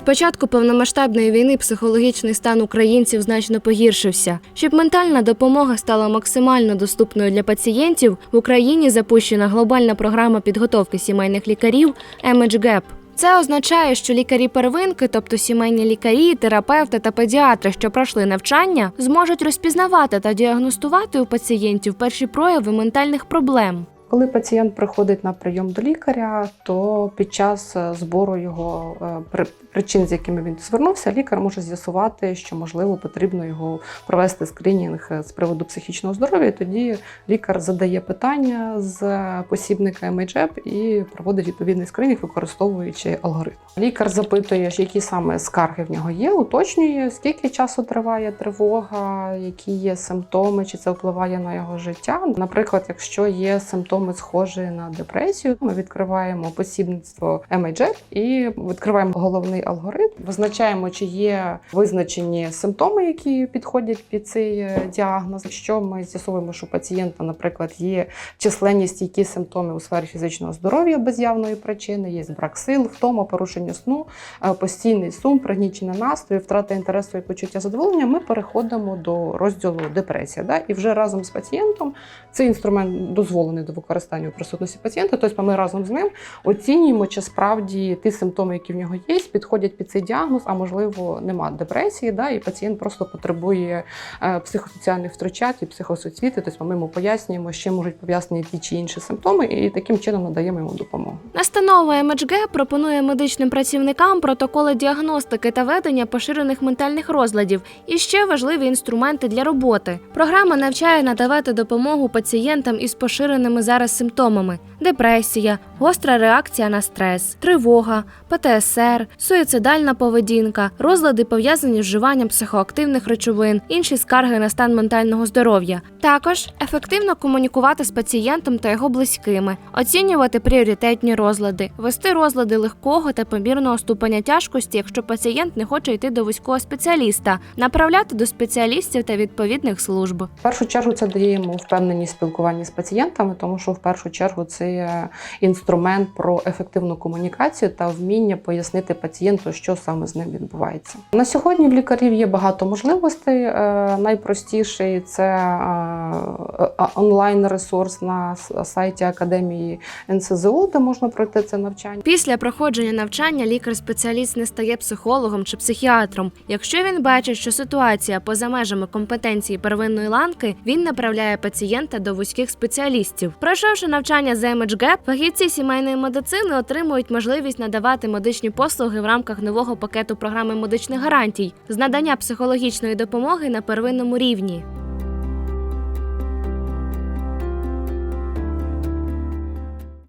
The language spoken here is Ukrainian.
З початку повномасштабної війни психологічний стан українців значно погіршився. Щоб ментальна допомога стала максимально доступною для пацієнтів, в Україні запущена глобальна програма підготовки сімейних лікарів «EMAGE-GAP». Це означає, що лікарі первинки, тобто сімейні лікарі, терапевти та педіатри, що пройшли навчання, зможуть розпізнавати та діагностувати у пацієнтів перші прояви ментальних проблем. Коли пацієнт приходить на прийом до лікаря, то під час е, збору його е, причин, з якими він звернувся, лікар може з'ясувати, що можливо потрібно його провести скринінг е, з приводу психічного здоров'я. І тоді лікар задає питання з посібника MHEP і проводить відповідний скринінг, використовуючи алгоритм. Лікар запитує, які саме скарги в нього є, уточнює, скільки часу триває тривога, які є симптоми, чи це впливає на його життя. Наприклад, якщо є симптоми схожі на депресію, ми відкриваємо посібництво MHEP і відкриваємо головний алгоритм, визначаємо, чи є визначені симптоми, які підходять під цей е, діагноз. Якщо ми з'ясовуємо, що у пацієнта, наприклад, є численні стійкі симптоми у сфері фізичного здоров'я без явної причини, є брак сил, втома, порушення сну, е, постійний сум, пригнічення настрою, втрата інтересу і почуття задоволення, ми переходимо до розділу депресія. Да? І вже разом з пацієнтом цей інструмент дозволений до використання у присутності пацієнта. Тобто ми разом з ним оцінюємо, чи справді ті симптоми, які в нього є, підходять під цей діагноз, а можливо, нема депресії, да? і пацієнт просто потребує е, психосоціальних втручань і психосоцвіти. Тобто ми йому пояснюємо, чим можуть пов'язані ті чи інші симптоми, і таким чином надаємо йому допомогу. Настанова МHG пропонує медичним працівникам протоколи діагностики та ведення поширених ментальних розладів і ще важливі інструменти для роботи. Програма навчає надавати допомогу пацієнтам із поширеними зараз симптомами: депресія, гостра реакція на стрес, тривога, ПТСР, суїцидальна поведінка, розлади пов'язані з вживанням психоактивних речовин, інші скарги на стан ментального здоров'я. Також ефективно комунікувати з пацієнтом та його близькими, оцінювати пріоритетні розлади, вести розлади легкого та помірного ступеня тяжкості, якщо пацієнт не хоче йти до вузького спеціаліста, направляти до спеціалістів та відповідних служб. В першу чергу це дає йому впевненість в спілкуванні з пацієнтами, тому що в першу чергу це інструмент про ефективну комунікацію та вміння пояснити пацієнту, що саме з ним відбувається. На сьогодні в лікарів є багато можливостей. Е, Найпростіший це е, онлайн ресурс на сайті академії НСЗУ, де можна пройти це навчання. Після проходження навчання лікар-спеціаліст не стає психологом чи психіатром. Якщо він бачить, що ситуація поза межами компетенції первинної ланки, він направляє пацієнта до вузьких спеціалістів. Пройшовши навчання з MHGAP, фахівці сімейної медицини отримують можливість надавати медичні послуги в рамках нового пакету програми медичних гарантій з надання психологічної допомоги на первинному рівні.